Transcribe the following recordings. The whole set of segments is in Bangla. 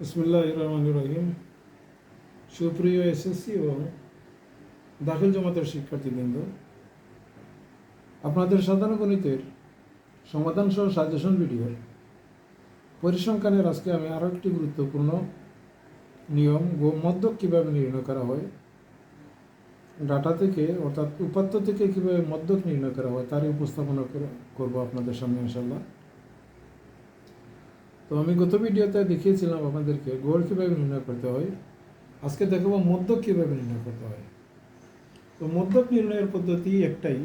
বিসমুল্লাহ রহমান রহিম সুপ্রিয় এসএসসি ও দাখিল জমাতের শিক্ষার্থীবৃন্দ, আপনাদের সাধারণ গণিতের সমাধান সহ সাজেশন ভিডিওর পরিসংখ্যানের আজকে আমি আরও একটি গুরুত্বপূর্ণ নিয়ম ও মদ্যক কীভাবে নির্ণয় করা হয়, ডাটা থেকে অর্থাৎ উপাত্ত থেকে কীভাবে মদ্যক নির্ণয় করা হয় তারই উপস্থাপনা করে- করব আপনাদের সামনে ইনশাল্লাহ তো আমি গত ভিডিওতে দেখিয়েছিলাম আপনাদেরকে গোল কীভাবে নির্ণয় করতে হয়। আজকে দেখাবো মদ্যক কীভাবে নির্ণয় করতে হয়। তো মদ্যক নির্ণয়ের পদ্ধতি একটাই।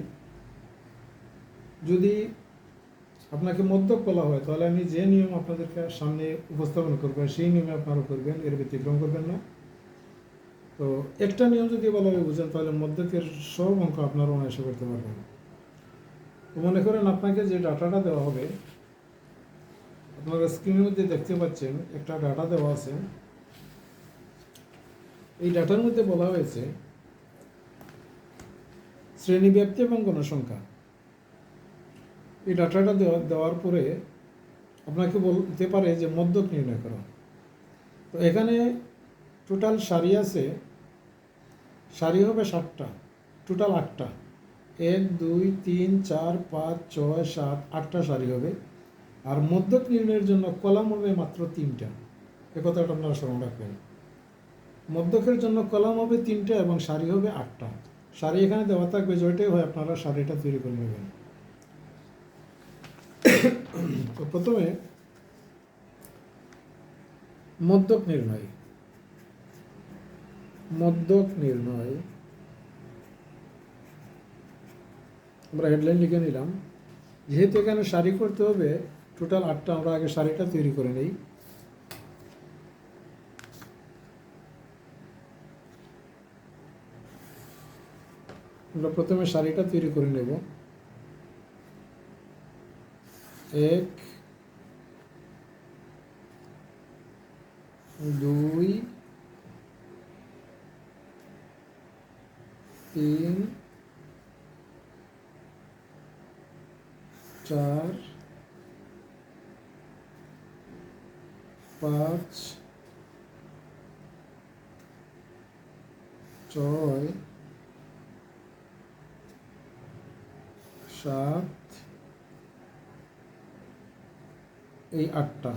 যদি আপনাকে মদ্যক বলা হয়, তাহলে আমি যে নিয়ম আপনাদেরকে সামনে উপস্থাপন করবেন সেই নিয়মে আপনারা করবেন, এর ব্যতিক্রম করবেন না। তো একটা নিয়ম যদি ভালোভাবে বুঝেন, তাহলে মদ্যকের সব অঙ্ক আপনারা অনায়াসে করতে পারবেন। মনে করেন আপনাকে যে ডাটাটা দেওয়া হবে আপনারা স্ক্রিনের মধ্যে দেখতে পাচ্ছেন, একটা ডাটা দেওয়া আছে। এই ডাটার মধ্যে বলা হয়েছে, শ্রেণীব্যাপ্তি এবং গণসংখ্যা। এই ডাটাটা দেওয়া, দেওয়ার পরে আপনাকে বলতে পারে যে মদ্যক নির্ণয় করো। তো এখানে টোটাল সারি আছে, সারি হবে সাতটা টোটাল আটটা। এক, দুই, তিন, চার, পাঁচ, ছয়, সাত, আটটা সারি হবে। আর মধ্যক নির্ণয়ের জন্য কলাম হবে মাত্র তিনটা। এ কথাটা আপনারা স্মরণ রাখবেন। মধ্যকের জন্য কলাম হবে তিনটা এবং শাড়ি হবে আটটা। শাড়ি এখানে দেওয়া থাকবে যেটাই হয় আপনারা শাড়িটা তৈরি করে নেবেন। তো প্রথমে মধ্যক নির্ণয়। মধ্যক নির্ণয়। আমরা হেডলাইন লিখে নিলাম। যেহেতু এখানে শাড়ি করতে হবে টোটাল আটটা আমরা আগে সারিটা তৈরি করে নেই। আমরা প্রথমে সারিটা তৈরি করে নেব। এক, দুই, তিন, চার পাঁচ, ছয়, সাত, এই আটটা।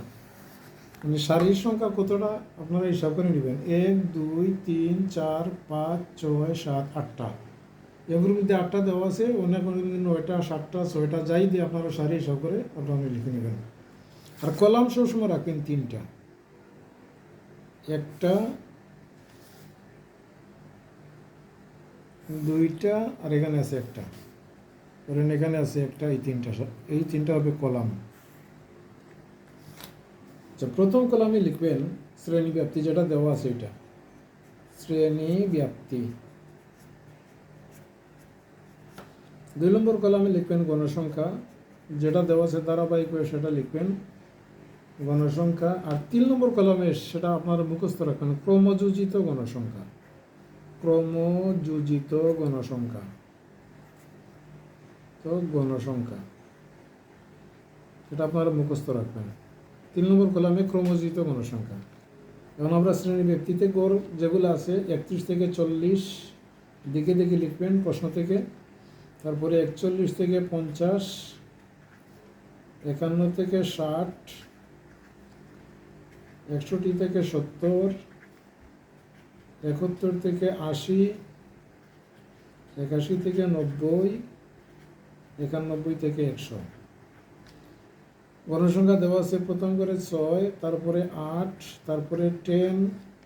মানে সারির সংখ্যা কতটা? আপনারা হিসাব করে নেবেন। এক, দুই, তিন, চার, পাঁচ, ছয়, সাত, আটটা। এগুলোর মধ্যে আটটা দেওয়া আছে অনেক অনেক মধ্যে নয়টা, সাতটা, ছয়টা যাই দিয়ে আপনারা সারি হিসাব করে আপনারা লিখে নেবেন। আর কলাম সবসময় রাখবেন তিনটা। একটা, দুইটা, আর এখানে আছে একটা। ধরেন এখানে আছে একটা, এই তিনটা এই তিনটা হবে কলাম। আচ্ছা প্রথম কলামে লিখবেন শ্রেণি ব্যাপ্তি, যেটা দেওয়া আছে এটা। শ্রেণি ব্যাপ্তি। দুই নম্বর কলামে লিখবেন গণসংখ্যা যেটা দেওয়া আছে ধারাবাহিক হয়ে সেটা লিখবেন গণসংখ্যা, আর তিন নম্বর কলমে সেটা আপনারা মুখস্থ রাখবেন, ক্রমযোজিত গণসংখ্যা। ক্রমযোজিত গণসংখ্যা। তো গণসংখ্যা। এটা আপনারা মুখস্থ রাখবেন। তিন নম্বর কলামে ক্রমযোজিত গণসংখ্যা। এখন আমরা শ্রেণি ব্যক্তিতে গড় যেগুলো আছে, একত্রিশ থেকে চল্লিশ দিকে দিকে লিখবেন প্রশ্ন থেকে। তারপরে একচল্লিশ থেকে পঞ্চাশ, একান্ন থেকে ষাট একষট্টি থেকে সত্তর, একাত্তর থেকে আশি, একাশি থেকে নব্বই, একানব্বই থেকে একশো। গণসংখ্যা দেওয়া আছে প্রথম করে ছয়, তারপরে আট, তারপরে টেন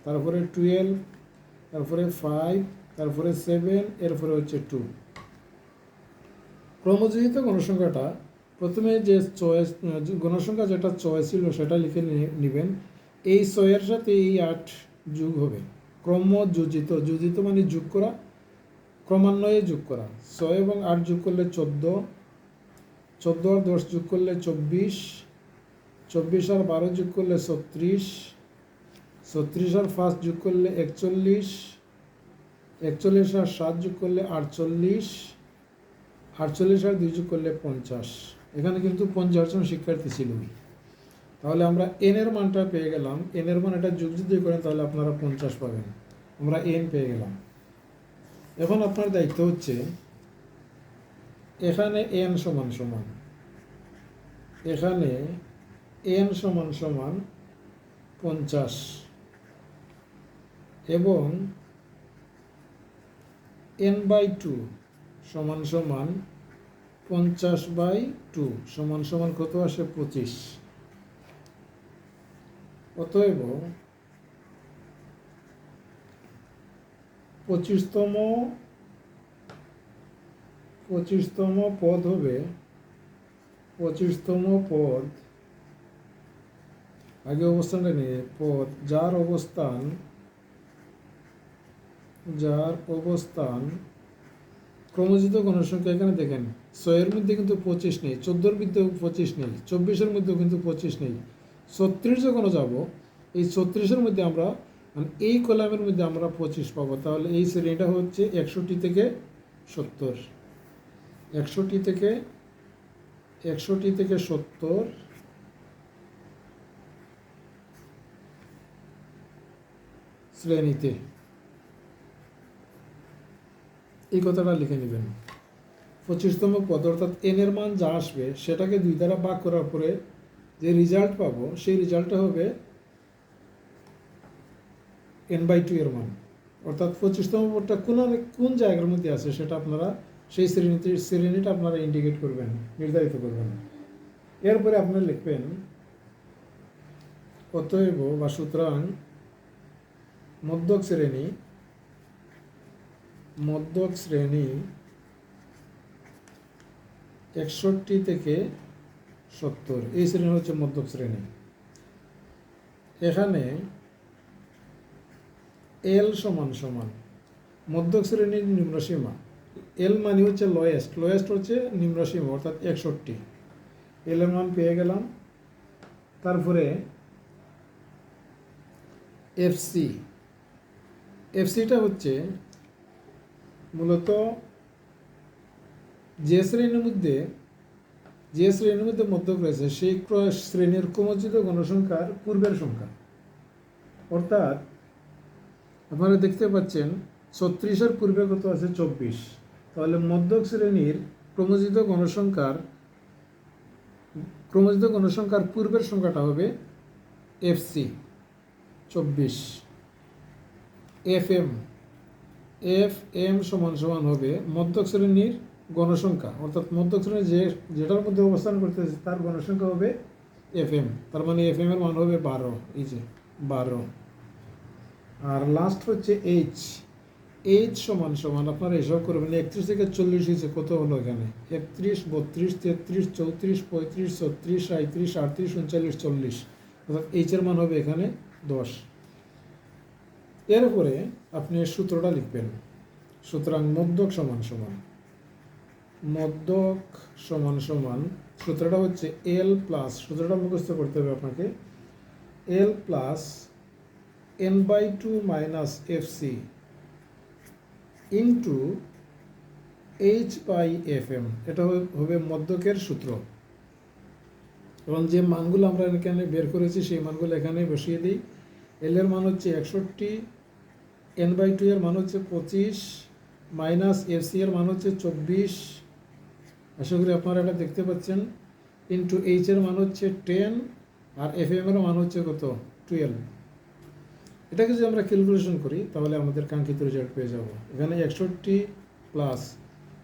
তারপরে টুয়েলভ তারপরে ফাইভ তারপরে সেভেন এরপরে হচ্ছে টু ক্রমযোজিত গণসংখ্যাটা প্রথমে যে চয়েস গণসংখ্যা যেটা চয় ছিল সেটা লিখে নিবেন। এই ছয়ের সাথে এই আট যোগ হবে। ক্রমযোজিত, যোজিত মানে যোগ করা, ক্রমান্বয়ে যোগ করা। ছয় এবং আট যোগ করলে চোদ্দ, চোদ্দ আর দশ যোগ করলে চব্বিশ চব্বিশ আর বারো যোগ করলে ছত্রিশ ছত্রিশ আর পাঁচ যোগ করলে একচল্লিশ একচল্লিশ আর সাত যোগ করলে আটচল্লিশ আটচল্লিশ আর দুই যোগ করলে পঞ্চাশ। এখানে কিন্তু পঞ্চাশ জন শিক্ষার্থী ছিল। তাহলে আমরা এন এর মানটা পেয়ে গেলাম। এন এর মান এটা যোগ যদি করেন, তাহলে আপনারা পঞ্চাশ পাবেন। আমরা এন পেয়ে গেলাম। এখন আপনার দায়িত্ব হচ্ছে এখানে এন সমান সমান, এখানে এন সমান সমান পঞ্চাশ এবং এন বাই টু সমান সমান পঞ্চাশ বাই টু সমান সমান কত আসে? পঁচিশ। অতএব পঁচিশতম পঁচিশতম পদ হবে, পঁচিশতম পদ, আগে অবস্থানটা নিয়ে, পদ, যার অবস্থান যার অবস্থান ক্রমজিত গণসংখ্যা এখানে দেখেন, ছয়ের মধ্যে কিন্তু পঁচিশ নেই, চোদ্দোর মধ্যেও পঁচিশ নেই, চব্বিশের মধ্যেও কিন্তু পঁচিশ নেই ছত্রিশ যখন যাব? এই ছত্রিশের মধ্যে আমরা মানে এই কলামের মধ্যে আমরা পঁচিশ পাবো। তাহলে এই শ্রেণীটা হচ্ছে একষট্টি থেকে সত্তর। একষট্টি থেকে একষট্টি থেকে সত্তর শ্রেণীতে। এই কথাটা লিখে নেবেন। পঁচিশতম পদ অর্থাৎ এনের মান যা আসবে, সেটাকে দুই দ্বারা ভাগ করার পরে যে রেজাল্ট পাবো, সেই রেজাল্টটা হবে এন বাই টু এর মান। অর্থাৎ পঁচিশতম পদটা কোন কোন জায়গার মধ্যে আছে সেটা আপনারা সেই শ্রেণীতে, শ্রেণীটা আপনারা ইন্ডিকেট করবেন, নির্ধারিত করবেন। এরপরে আপনারা লিখবেন, অতএব বা সুতরাং মধ্যক শ্রেণি মধ্যক শ্রেণি একষট্টি থেকে সত্তর। এই শ্রেণি হচ্ছে মধ্যক শ্রেণি। এখানে এল সমান সমান। মধ্যক শ্রেণির নিম্নসীমা এল মানে হচ্ছে লয়েস্ট লয়েস্ট হচ্ছে নিম্নসীমা অর্থাৎ একষট্টি। এল এর মান পেয়ে গেলাম। তারপরে এফসি এফসিটা হচ্ছে মূলত যে শ্রেণির মধ্যে যে শ্রেণির মধ্যে মধ্যক রয়েছে, সেই শ্রেণির ক্রমজিত গণসংখ্যার পূর্বের সংখ্যা। অর্থাৎ, আপনারা দেখতে পাচ্ছেন, ছত্রিশের পূর্বে কত আছে? চব্বিশ। তাহলে মধ্যক শ্রেণির ক্রমজিত গণসংখ্যার ক্রমজিত গণসংখ্যার পূর্বের সংখ্যাটা হবে এফসি, চব্বিশ। এফ এম এফ এম সমান সমান হবে মধ্যক শ্রেণির গণসংখ্যা, অর্থাৎ মধ্যক শ্রেণি যে, যেটার মধ্যে অবস্থান করতেছে, তার গণসংখ্যা হবে এফ এম তার মানে এফ এম এর মান হবে বারো, এই যে বারো। আর লাস্ট হচ্ছে এইচ এইচ সমান সমান, আপনারা এসব করবেন, একত্রিশ থেকে চল্লিশ হয়েছে, কত হলো এখানে? একত্রিশ, বত্রিশ, তেত্রিশ, চৌত্রিশ, পঁয়ত্রিশ, ছত্রিশ সাঁত্রিশ আটত্রিশ, উনচল্লিশ, চল্লিশ। অর্থাৎ এইচের মান হবে এখানে দশ। এরপরে আপনি সূত্রটা লিখবেন। সুতরাং মধ্যক সমান সমান। মধ্যক সমান সমান, সূত্রটা হচ্ছে এল প্লাস সূত্রটা মুখস্থ করতে হবে আপনাকে। L plus N by two minus F C into H by F M এটা হবে- মধ্যকের সূত্র। এবং যে মানগুলো আমরা এখানে বের করেছি, সেই মানগুলো এখানে বসিয়ে দিই। এল এর মান হচ্ছে একষট্টি এন বাই টু এর মান হচ্ছে পঁচিশ মাইনাস এফ সি এর মান হচ্ছে চব্বিশ আশা করি আপনারা এটা দেখতে পাচ্ছেন। ইন্টু এইচ এর মান হচ্ছে টেন আর এফ এম এর মান হচ্ছে কত? টুয়েলভ এটাকে যদি আমরা ক্যালকুলেশন করি, তাহলে আমাদের কাঙ্ক্ষিত রেজাল্ট পেয়ে যাব। এখানে একষট্টি প্লাস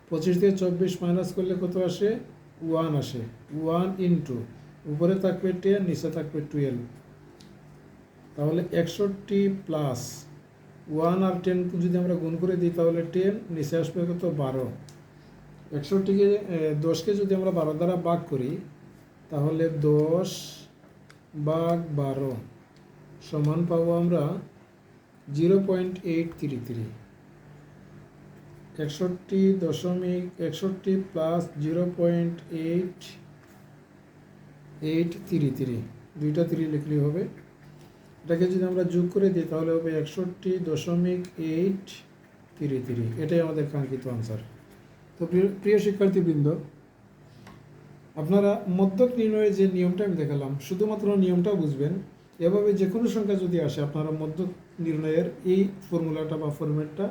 পঁচিশ থেকে চব্বিশ মাইনাস করলে কত আসে? ওয়ান আসে। ওয়ান ইন্টু উপরে থাকবে টেন নিচে থাকবে টুয়েলভ তাহলে একষট্টি প্লাস ওয়ান আর টেন যদি আমরা গুণ করে দিই, তাহলে টেন নিচে আসবে কত? বারো। একষট্টিকে দশকে যদি আমরা বারো দ্বারা ভাগ করি, তাহলে দশ ভাগ বারো সমান পাবো আমরা zero point eight three three একষট্টি দশমিক, একষট্টি plus zero point eight eight three three দুইটা থ্রি লিখলেই হবে। এটাকে যদি আমরা যোগ করে দিই, তাহলে হবে একষট্টি দশমিক এইট থ্রি থ্রি এটাই আমাদের কাঙ্ক্ষিত আনসার তো প্রিয় শিক্ষার্থীবৃন্দ, আপনারা মধ্যক নির্ণয়ের যে নিয়মটা আমি দেখালাম, শুধুমাত্র নিয়মটা বুঝবেন। এভাবে যে কোনো সংখ্যা যদি আসে, আপনারা মধ্যক নির্ণয়ের এই ফর্মুলাটা বা ফরম্যাটটা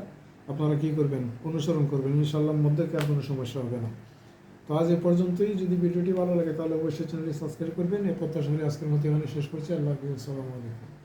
আপনারা কী করবেন? অনুসরণ করবেন। ইনশাল্লাহ মধ্যকে আর কোনো সমস্যা হবে না। তো আজ এ পর্যন্তই। যদি ভিডিওটি ভালো লাগে, তাহলে অবশ্যই চ্যানেলটি সাবস্ক্রাইব করবেন। এ প্রত্যাশা করে আজকের মতো এখানে শেষ করছি। আল্লাহ আসসালামু আলাইকুম।